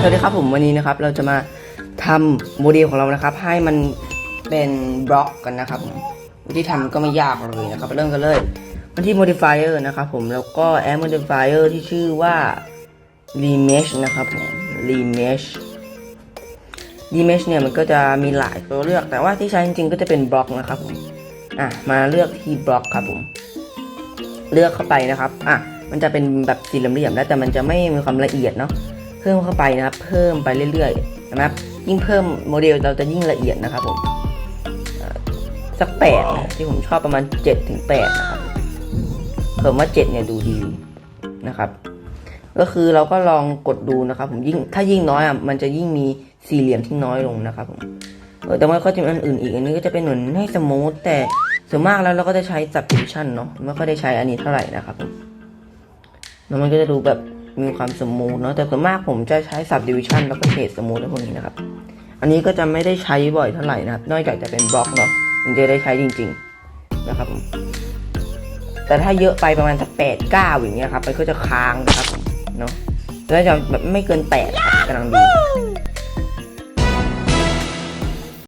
สวัสดีครับผมวันนี้นะครับเราจะมาทำโมเดลของเรานะครับ ให้มันเป็นบล็อกกันนะครับผมวิธีทำก็ไม่ยากเลยนะครับเริ่มกันเลยมาที่ modifier นะครับผมแล้วก็ add modifier ที่ชื่อว่า remesh นะครับผม remesh remesh เนี่ยมันก็จะมีหลายตัวเลือก แต่ว่าที่ใช้จริงๆก็จะเป็นบล็อกนะครับผมอะมาเลือกที่บล็อกครับผม เลือกเข้าไปนะครับอะมันจะเป็นแบบสี่เหลี่ยมแล้วแต่มันจะไม่มีความละเอียดเนาะ เพิ่มเข้าไปนะครับ เพิ่มไปเรื่อยๆนะครับ ยิ่งเพิ่มโมเดลเราจะยิ่งละเอียดนะครับผมสักแปดที่ผมชอบประมาณเจ็ดถึงแปดนะครับผมว่าเจ็ดเนี่ยดูดีนะครับ ก็คือเราก็ลองกดดูนะครับ ผมยิ่งถ้ายิ่งน้อยอะมันจะยิ่งมีสี่เหลี่ยมที่น้อยลงนะครับผมแต่ว่าก็จะมีอันอื่นอีกอันนี้ก็จะเป็นเหมือนให้สมูทแต่ส่วนมากแล้วเราก็จะใช้ subdivision เนาะไม่ค่อยได้ใช้อันนี้เท่าไหร่นะครับผมแล้วมันก็จะดูแบบ มีความสมูทเนาะแต่ส่วนมากผมจะใช้ subdivision แล้วก็เฉดสมูทพวกนี้นะครับ อันนี้ก็จะไม่ได้ใช้บ่อยเท่าไหร่นะครับ นอกจากจะเป็นบล็อกเนาะถึงจะได้ใช้จริง ๆ นะครับผมแต่ถ้าเยอะไปประมาณสักแปดเก้าอย่างเงี้ยครับมันก็จะค้างนะครับเนาะแล้วจะแบบไม่เกินแปดกำลังดี